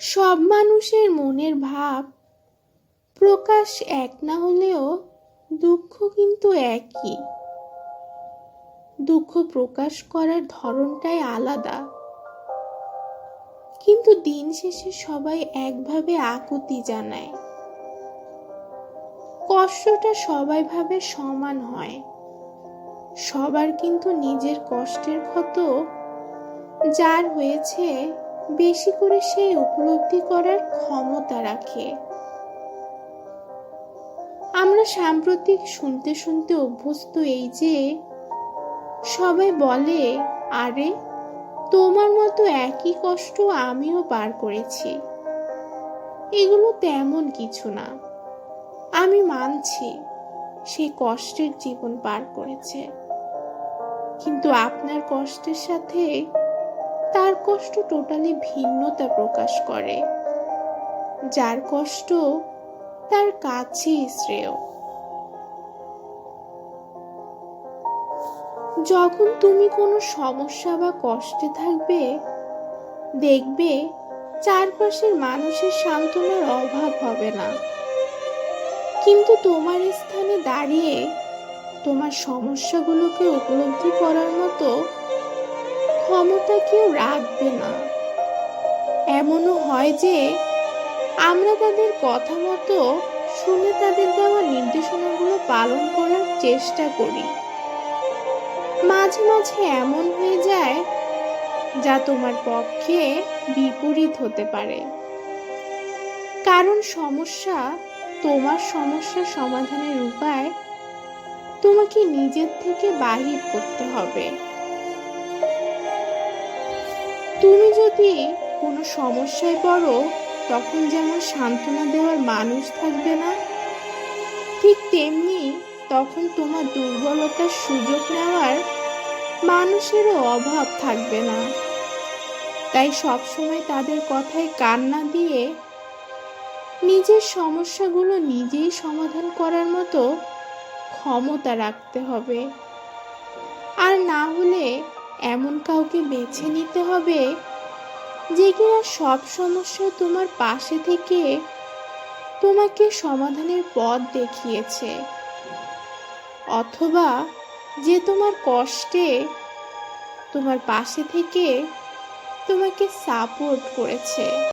সব মানুষের মনের ভাব প্রকাশ এক না হলেও দুঃখ কিন্তু একই। দুঃখ প্রকাশ করার ধরনটাই আলাদা। কিন্তু দিন শেষে সবাই একভাবে আকুতি জানায়। কষ্টটা সবাই ভাবে সমান হয়। সবার কিন্তু নিজের কষ্টের ক্ষত যার হয়েছে বেশি করে সেই উপলব্ধি করার ক্ষমতা রাখে। আমরা সাম্প্রতিক শুনতে শুনতে অভ্যস্ত এই যে, সবাই বলে, আরে, তোমার মতো একই কষ্ট আমিও পার করেছি। এগুলো তেমন কিছু না। আমি মানছি সে কষ্টের জীবন পার করেছে। কিন্তু আপনার কষ্টের সাথে তার কষ্ট টোটালি ভিন্নতা প্রকাশ করে। যার কষ্ট তার কাছেই শ্রেয়। যখন তুমি কোনো সমস্যা বা কষ্টে থাকবে, দেখবে চারপাশের মানুষের সান্ত্বনার অভাব হবে না। কিন্তু তোমার স্থানে দাঁড়িয়ে তোমার সমস্যাগুলোকে উপলব্ধি করার মতো ক্ষমতা কেউ রাখবে না। এমনও হয় যে আমরা তাদের কথা মতো শুনে তাদের দেওয়া নির্দেশনাগুলো পালন করার চেষ্টা করি। মাঝে মাঝে এমন হয়ে যায় যা তোমার পক্ষে বিপরীত হতে পারে। কারণ সমস্যা তোমার সমস্যা সমাধানের উপায় তোমাকে নিজের থেকে বাহির করতে হবে। তুমি যদি কোনো সমস্যায় পড়ো, তখন যেমন সান্ত্বনা দেওয়ার মানুষ থাকবে না, ঠিক তেমনি তখন তোমার দুর্বলতার সুযোগ নেওয়ার মানুষেরও অভাব থাকবে না। তাই সবসময় তাদের কথায় কান্না দিয়ে নিজের সমস্যাগুলো নিজেই সমাধান করার মতো ক্ষমতা রাখতে হবে। আর না হলে এমন কাউকে বেছে নিতে হবে যে কিনা সব সমস্যা তোমার পাশে থেকে তোমাকে সমাধানের পথ দেখিয়েছে। অথবা যে তোমার কষ্টে তোমার পাশে থেকে তোমাকে সাপোর্ট করেছে।